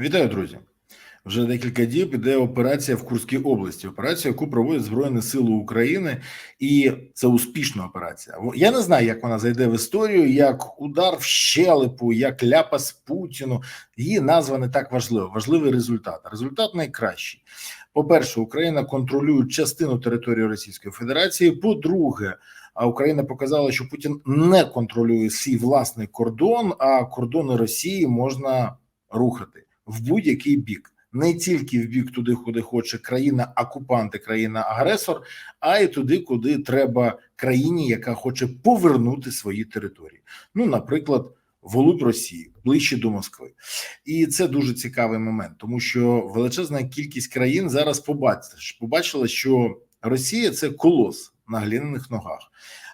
Вітаю, друзі. Вже декілька діб іде операція в Курській області. Операція, яку проводять Збройні Сили України, і це успішна операція. Я не знаю, як вона зайде в історію, як удар в щелепу, як ляпас Путіну. Її назва не так важлива. Важливий результат. Результат найкращий. По-перше, Україна контролює частину території Російської Федерації. По-друге, а Україна показала, що Путін не контролює свій власний кордон, а кордони Росії можна рухати в будь-який бік, не тільки в бік туди, куди хоче країна окупант і країна агресор, а й туди, куди треба країні, яка хоче повернути свої території. Ну, наприклад, волуб Росії ближче до Москви, і це дуже цікавий момент, тому що величезна кількість країн зараз побачила, побачила, що Росія це колос на глиняних ногах.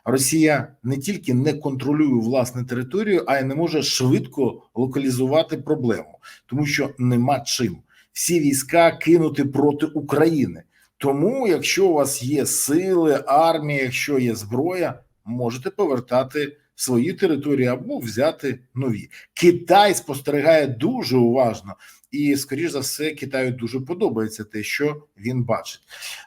Росія не тільки не контролює власну територію, а й не може швидко локалізувати проблему, тому що нема чим всі війська кинути проти України. Тому, якщо у вас є сили, армія, якщо є зброя, можете повертати свої території або взяти нові. Китай спостерігає дуже уважно, і скоріш за все, Китаю дуже подобається те, що він бачить.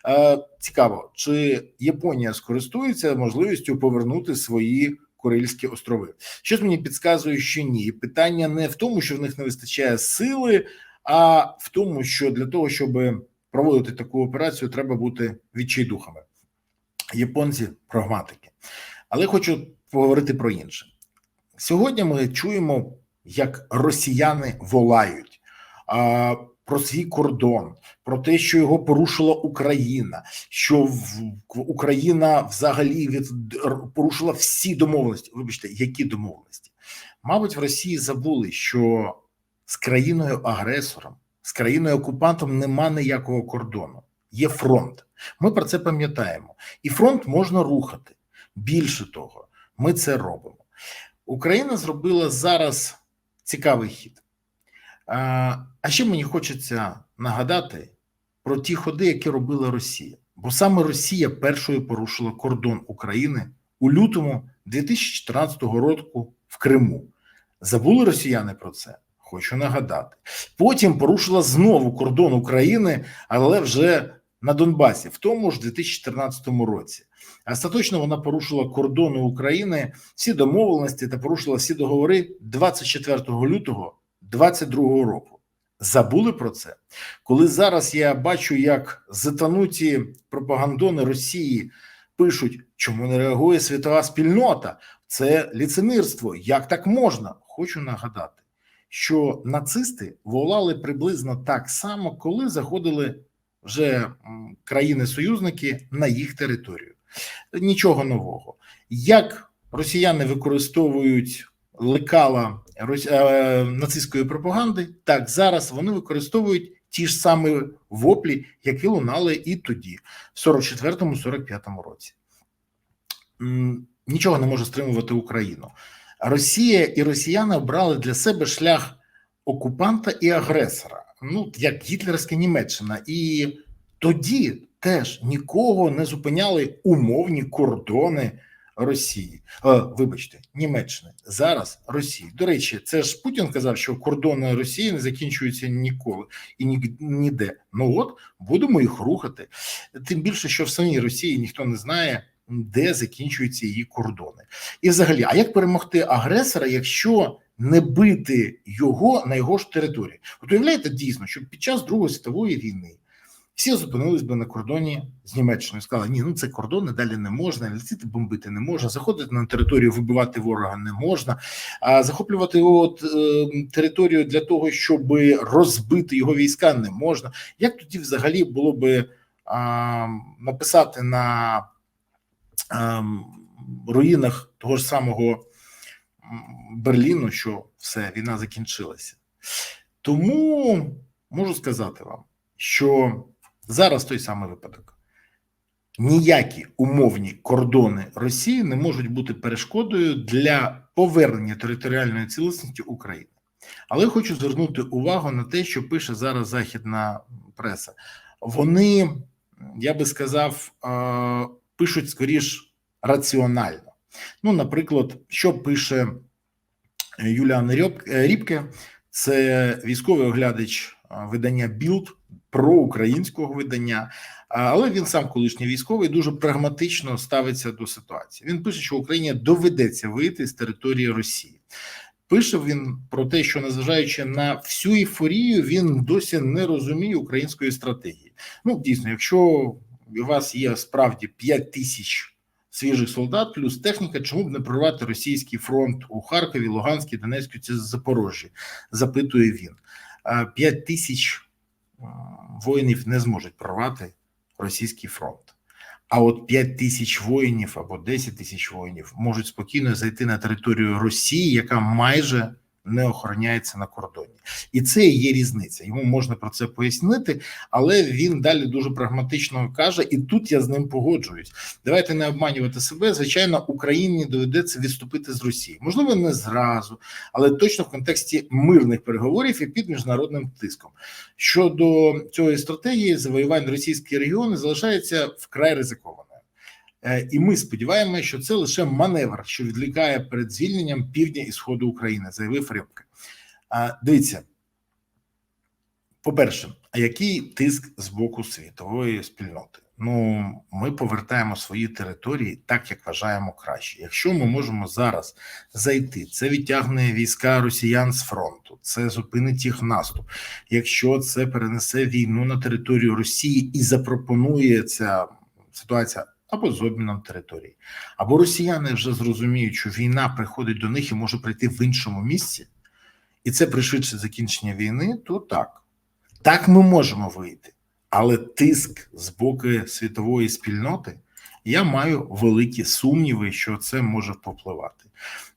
Е, цікаво, чи Японія скористується можливістю повернути свої Курильські острови? Щось мені підказує, що ні. Питання не в тому, що в них не вистачає сили, а в тому, що для того, щоб проводити таку операцію, треба бути відчайдухами. Японці прагматики. Але хочу поговорити про інше. Сьогодні ми чуємо, як росіяни волають про свій кордон, про те, що його порушила Україна, що Україна взагалі від порушила всі домовленості. Вибачте, які домовленості? Мабуть, в Росії забули, що з країною агресором, з країною окупантом нема ніякого кордону. Є фронт. Ми про це пам'ятаємо, і фронт можна рухати. Більше того, ми це робимо. Україна зробила зараз цікавий хід. А, ще мені хочеться нагадати про ті ходи, які робила Росія. Бо саме Росія першою порушила кордон України у лютому 2014 року в Криму. Забули росіяни про це? Хочу нагадати. Потім порушила знову кордон України, але вже на Донбасі, в тому ж 2014 році. Остаточно вона порушила кордони України, всі домовленості та порушила всі договори 24 лютого 2022 року. Забули про це, коли зараз я бачу, як затануті пропагандони Росії пишуть, чому не реагує світова спільнота. Це ліцемірство. Як так можна? Хочу нагадати, що нацисти волали приблизно так само, коли заходили вже країни-союзники на їх територію. Нічого нового. Як росіяни використовують лекала е, нацистської пропаганди, так зараз вони використовують ті ж самі воплі, які лунали і тоді, в 44-45 році. Нічого не може стримувати Україну. Росія і росіяни обрали для себе шлях окупанта і агресора, ну як гітлерська Німеччина, і тоді теж нікого не зупиняли умовні кордони Росії. Вибачте, Німеччини зараз Росії. До речі, це ж Путін казав, що кордони Росії не закінчуються ніколи і ні, ніде. Ну от будемо їх рухати. Тим більше, що в самій Росії ніхто не знає. Де закінчуються її кордони, і взагалі, а як перемогти агресора, якщо не бити його на його ж території? От уявляєте дійсно, що під час Другої світової війни всі зупинились би на кордоні з Німеччиною. Сказали, ні, ну це кордони далі не можна, летіти бомбити не можна, заходити на територію, вибивати ворога не можна, а захоплювати от е, територію для того, щоб розбити його війська, не можна. Як тоді взагалі було би а, написати на а, руїнах того ж самого Берліну, що все, війна закінчилася? Тому можу сказати вам, що Зараз той самий випадок. Ніякі умовні кордони Росії не можуть бути перешкодою для повернення територіальної цілісності України. Але хочу звернути увагу на те, що пише зараз західна преса. Вони, я би сказав, пишуть скоріш раціонально. Ну, наприклад, що пише Юліана Рібке, Це військовий оглядач видання Білд проукраїнського видання. Але він сам колишній військовий дуже прагматично ставиться до ситуації. Він пише, що Україні доведеться вийти з території Росії. Пише він про те, що незважаючи на всю ейфорію, він досі не розуміє української стратегії. Ну дійсно, якщо у вас є справді 5 тисяч свіжих солдат, плюс техніка, чому б не прорвати російський фронт у Харкові, Луганській, Донецькій чи Запорожжі? Запитує він. 5 тисяч воїнів не зможуть прорвати російський фронт. А от 5 тисяч воїнів або 10 тисяч воїнів можуть спокійно зайти на територію Росії, яка майже не охороняється на кордоні, і це є різниця. Йому можна про це пояснити, але він далі дуже прагматично каже, і тут я з ним погоджуюсь. Давайте не обманювати себе. Звичайно, Україні доведеться відступити з Росії, можливо, не зразу, але точно в контексті мирних переговорів і під міжнародним тиском. Щодо цієї стратегії, завоювань російські регіони залишається вкрай ризикованою. І ми сподіваємося, що це лише маневр, що відлікає перед звільненням півдня і сходу України, заявив Рибка. Дивіться, по-перше, а який тиск з боку світової спільноти? Ну, ми повертаємо свої території так, як вважаємо краще. Якщо ми можемо зараз зайти, це відтягне війська росіян з фронту, це зупинить їх наступ. Якщо це перенесе війну на територію Росії і запропонує ця ситуація або з обміном території, або росіяни вже зрозуміють, що війна приходить до них і може прийти в іншому місці, і це пришвидшить закінчення війни, то так. Так ми можемо вийти. Але тиск з боку світової спільноти, я маю великі сумніви, що це може впливати.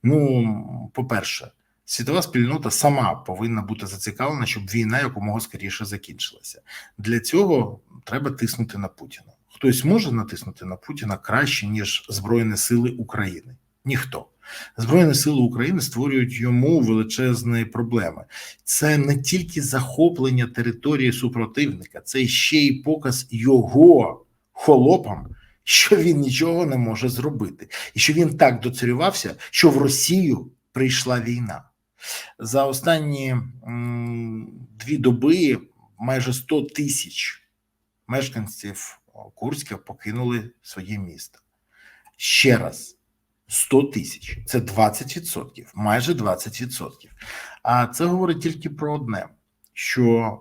Ну, по-перше, світова спільнота сама повинна бути зацікавлена, щоб війна якомога скоріше закінчилася. Для цього треба тиснути на Путіна. Хтось може натиснути на Путіна краще, ніж Збройні Сили України? Ніхто. Збройні сили України створюють йому величезні проблеми. Це не тільки захоплення території супротивника, це ще й показ його холопам, що він нічого не може зробити, і що він так доцарювався, що в Росію прийшла війна. За останні дві доби майже 100 тисяч мешканців Курська покинули своє місто. Ще раз, 100 тисяч це 20%, майже 20%. А це говорить тільки про одне: що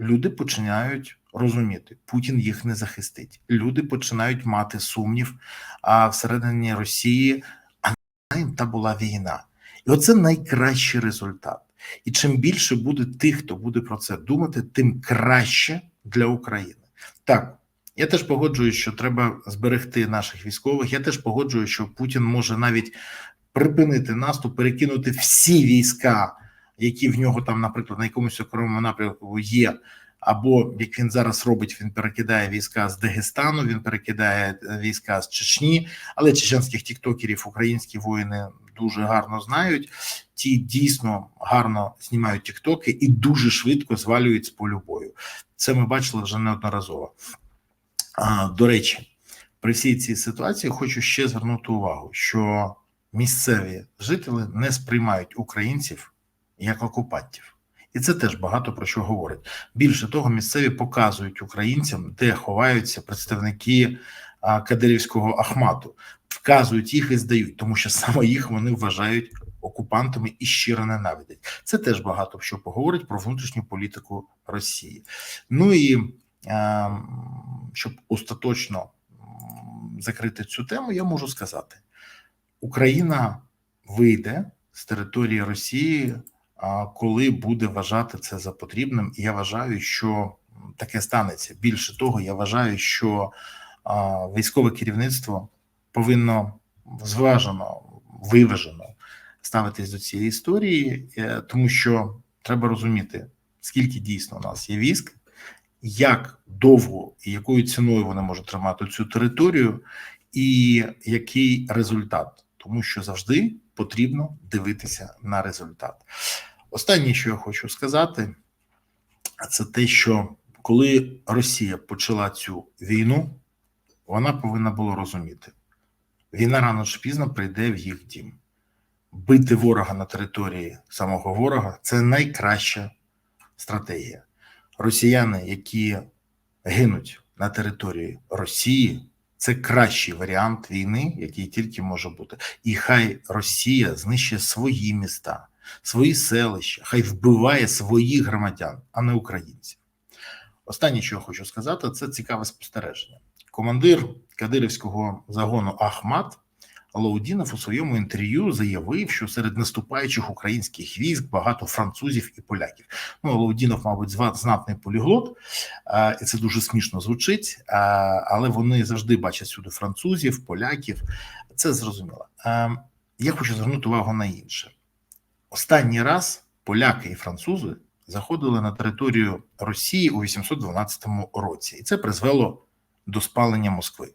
люди починають розуміти, Путін їх не захистить. Люди починають мати сумнів. А всередині Росії а та була війна. І оце найкращий результат. І чим більше буде тих, хто буде про це думати, тим краще для України. Так. Я теж погоджуюсь, що треба зберегти наших військових. Я теж погоджуюсь, що Путін може навіть припинити наступ, перекинути всі війська, які в нього там, наприклад, на якомусь окремому напрямку є. Або як він зараз робить, він перекидає війська з Дагестану, він перекидає війська з Чечні, але чеченських тіктокерів українські воїни дуже гарно знають. Ті дійсно гарно знімають тіктоки і дуже швидко звалюють з полю бою. Це ми бачили вже неодноразово. До речі, при всій цій ситуації хочу ще звернути увагу, що місцеві жителі не сприймають українців як окупантів, і це теж багато про що говорить. Більше того, місцеві показують українцям, де ховаються представники кадирівського Ахмату, вказують їх і здають, тому що саме їх вони вважають окупантами і щиро ненавидять. Це теж багато що поговорить про внутрішню політику Росії. Ну і щоб остаточно закрити цю тему, я можу сказати: Україна вийде з території Росії, коли буде вважати це за потрібним. І я вважаю, що таке станеться. Більше того, я вважаю, що військове керівництво повинно зважено, виважено ставитись до цієї історії, е, тому що треба розуміти, скільки дійсно у нас є військ як довго і якою ціною вони можуть тримати цю територію, і який результат, тому що завжди потрібно дивитися на результат. Останнє, що я хочу сказати, це те, що коли Росія почала цю війну, вона повинна була розуміти, війна рано чи пізно прийде в їх дім. бити ворога на території самого ворога це найкраща стратегія. Росіяни, які гинуть на території Росії, це кращий варіант війни, який тільки може бути. І хай Росія знищує свої міста, свої селища, хай вбиває своїх громадян, а не українців. Останнє, що я хочу сказати, це цікаве спостереження. Командир Кадирівського загону Ахмат Лаудінов у своєму інтерв'ю заявив, що серед наступаючих українських військ багато французів і поляків. Ну, Лаудінов, мабуть, знатний поліглот, і це дуже смішно звучить, але вони завжди бачать сюди французів, поляків. Це зрозуміло. Я хочу звернути увагу на інше. Останній раз поляки і французи заходили на територію Росії у 812 році, і це призвело до спалення Москви.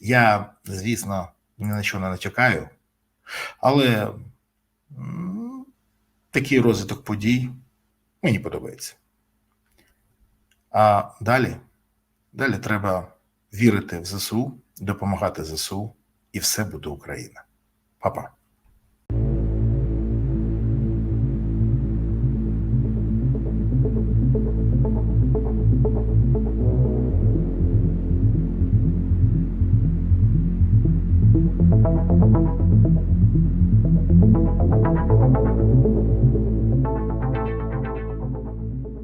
Я, звісно, ні на що не натякаю, але такий розвиток подій мені подобається. А далі, далі треба вірити в ЗСУ, допомагати ЗСУ, і все буде Україна. Па-па.